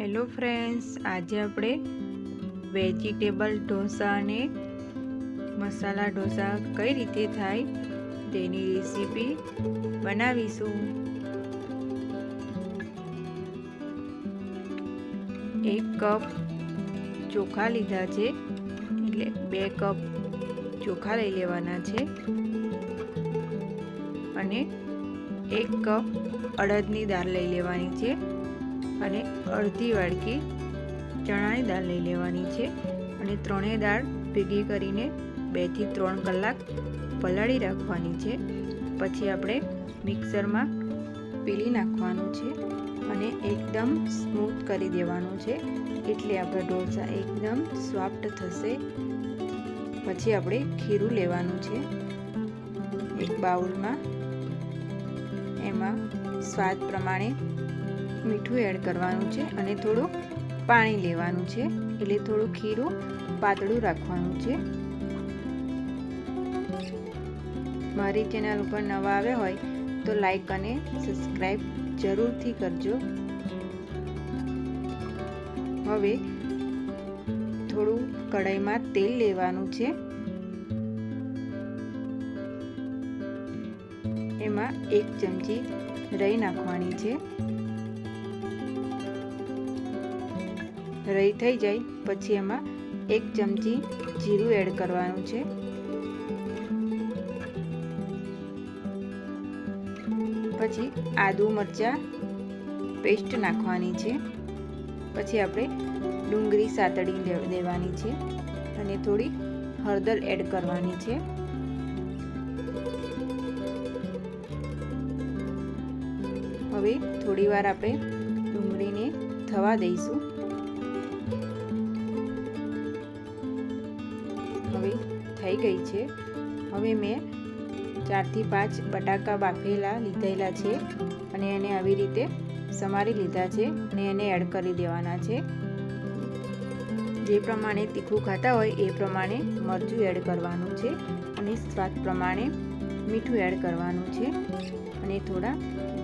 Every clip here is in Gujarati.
હેલો ફ્રેન્ડ્સ આજે આપણે વેજીટેબલ ઢોસા અને મસાલા ઢોસા કઈ રીતે થાય તેની રેસીપી બનાવીશું. એક કપ ચોખા લીધા છે, એટલે બે કપ ચોખા લઈ લેવાના છે. અને એક કપ અડદની દાળ લઈ લેવાની છે. અને અડધી વાડકી ચણાની દાળ લઈ લેવાની છે અને ત્રણેય દાળ ભેગી કરીને બેથી ત્રણ કલાક પલાળી રાખવાની છે. પછી આપણે મિક્સરમાં પીલી નાખવાનું છે અને એકદમ સ્મૂથ કરી દેવાનું છે. એટલે આપણા ઢોસા એકદમ સોફ્ટ થશે. પછી આપણે ખીરું લેવાનું છે એક બાઉલમાં. એમાં સ્વાદ પ્રમાણે મીઠું એડ કરવાનું છે અને થોડું પાણી લેવાનું છે. એટલે થોડું ખીરું, પાતળું રાખવાનું છે. મારી ચેનલ ઉપર નવા આવ્યા હોય તો લાઈક અને સબસ્ક્રાઈબ જરૂરથી કરજો. હવે થોડું કઢાઈમાં તેલ લેવાનું છે. એમાં એક ચમચી રહી નાખવાની છે. રહી થઈ જાય, પછી એમાં એક ચમચી જીરું એડ કરવાનું છે. પછી આદુ મરચાં પેસ્ટ નાખવાની છે. પછી આપણે ડુંગળી સાતડી દેવાની છે અને થોડી હળદર એડ કરવાની છે. હવે થોડી વાર આપણે ડુંગળીને થવા દઈશું. ગઈ છે. હવે મેં ચારથી પાંચ બટાકા બાફેલા, લીધેલા છે અને એને આવી રીતે સમારી લીધા છે અને એને એડ કરી દેવાના છે. જે પ્રમાણે તીખું ખાતા હોય એ પ્રમાણે મરચું એડ કરવાનું છે અને સ્વાદ પ્રમાણે મીઠું એડ કરવાનું છે અને થોડા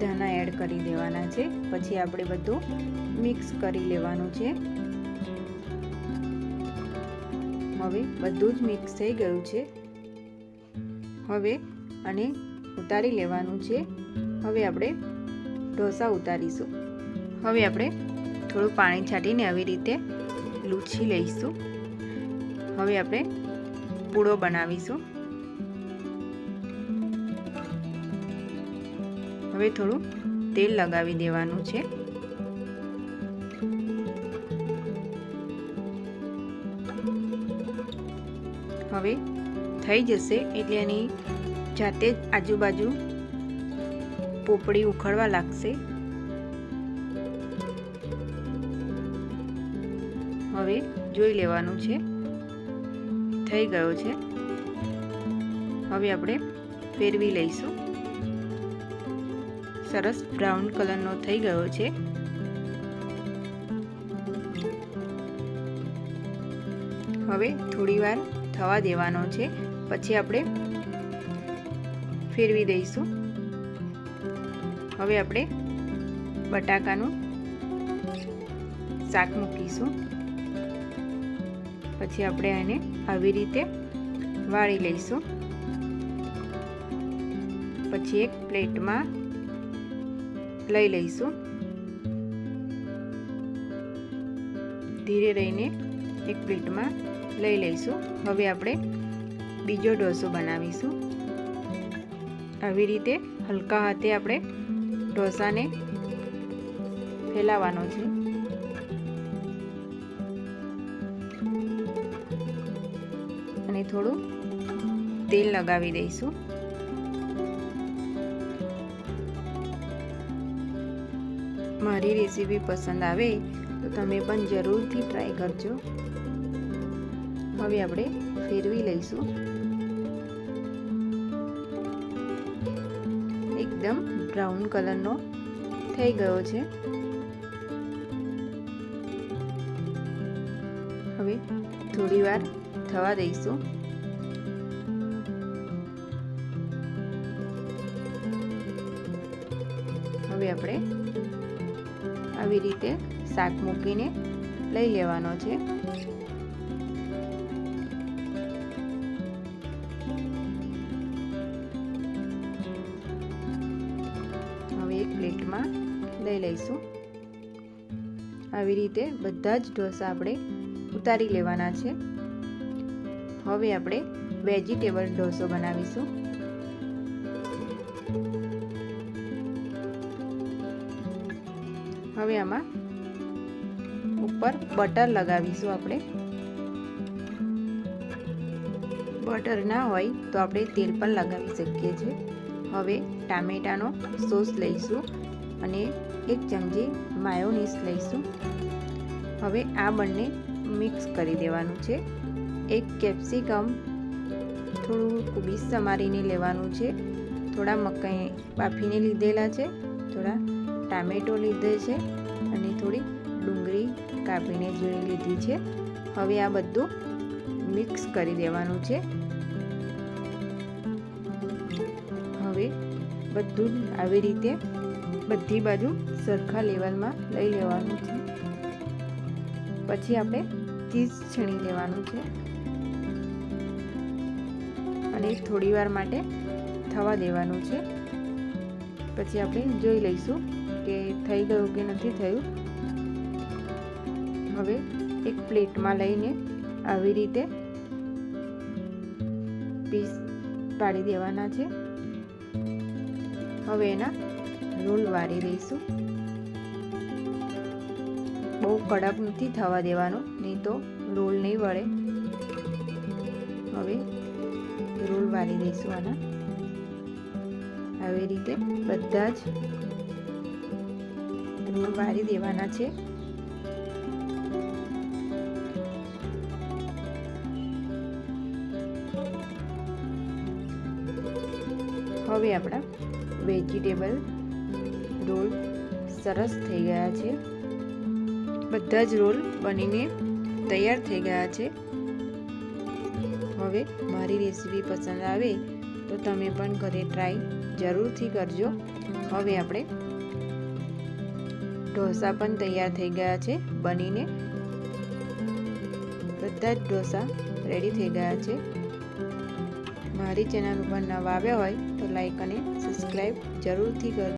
ધાણા એડ કરી દેવાના છે. પછી આપણે બધું મિક્સ કરી લેવાનું છે. હવે બધું જ મિક્સ થઈ ગયું છે. હવે અને ઉતારી લેવાનું છે. હવે આપણે ઢોસા ઉતારીશું. હવે આપણે થોડું પાણી છાંટીને આવી રીતે લૂછી લઈશું. હવે આપણે પૂડો બનાવીશું. હવે થોડું તેલ લગાવી દેવાનું છે. હવે થઈ જશે એટલે એની જાતે જ આજુબાજુ પોપડી ઉખડવા લાગશે. હવે જોઈ લેવાનું છે. થઈ ગયો છે. હવે આપણે ફેરવી લઈશું. સરસ બ્રાઉન કલરનો થઈ ગયો છે. હવે થોડી વાર થવા દેવાનો છે. પછી આપણે ફેરવી દઈશું. હવે આપણે બટાકાનું શાક મૂકીશું. પછી આપણે એને આવી રીતે વાળી લઈશું. પછી એક પ્લેટમાં લઈ લઈશું. ધીરે રહીને એક પ્લેટમાં લઈ લઈશું. હવે આપણે બીજો ઢોસો બનાવીશું. આવી રીતે હલકા હાથે આપણે ઢોસાને ફેલાવવાનો છે. અને થોડું તેલ લગાવી દઈશું. મારી રેસીપી પસંદ આવે તો તમે પણ જરૂરથી ટ્રાય કરજો. હવે આપણે ફેરવી લઈશું. એકદમ બ્રાઉન કલરનો થઈ ગયો છે. હવે થોડી વાર થવા દઈશું. હવે આપણે આવી રીતે શાક મૂકીને લઈ લેવાનો છે. લઈ લઈશું. આવી રીતે બધા જ ઢોસા આપણે ઉતારી લેવાના છે. હવે આપણે વેજીટેબલ ઢોસો બનાવીશું. હવે આમાં ઉપર બટર લગાવીશું આપણે. બટર ના હોય તો આપણે તેલ પણ લગાવી શકીએ છીએ. હવે ટામેટાનો સોસ લઈશું. અને એક ચમચી માયોનીસ લઈશું. હવે આ બંને મિક્સ કરી દેવાનું છે. એક કેપ્સિકમ થોડું કુબીસ સમારીને લેવાનું છે. થોડા મકાઈ બાફીને લીધેલા છે. થોડા ટામેટો લીધે છે અને થોડી ડુંગળી કાપીને ઝીણી લીધી છે. હવે આ બધું મિક્સ કરી દેવાનું છે. હવે બધું આવી રીતે બધી બાજુ સરખા લેવલમાં લઈ લેવાનું છે. પછી આપણે ચીઝ છીણી લેવાનું છે. અને થોડી વાર માટે થવા દેવાનું છે. પછી આપણે જોઈ લઈશું કે થઈ ગયું કે નથી થયું. હવે એક પ્લેટમાં લઈને આવી રીતે પીસ પાડી દેવાના છે. હવે એના રોલ વાળી દઈશું બહુ કડક નથી થવા દેવાનો, નહીં તો રોલ નહીં વળે. હવે રોલ વાળી દઈશું આના. આવી રીતે બધા જ રોલ વાળી દેવાના છે. હવે આપણા વેજીટેબલ રોલ સરસ થઈ ગયા છે. બધા જ રોલ બનીને તૈયાર થઈ ગયા છે. હવે મારી રેસીપી પસંદ આવે તો તમે પણ ઘરે ટ્રાય જરૂરથી કરજો. હવે આપણે ઢોસા પણ તૈયાર થઈ ગયા છે બનીને. બધા જ ઢોસા રેડી થઈ ગયા છે. મારી ચેનલ ઉપર નવા આવ્યા હોય તો લાઈક અને સબસ્ક્રાઈબ જરૂરથી કરજો.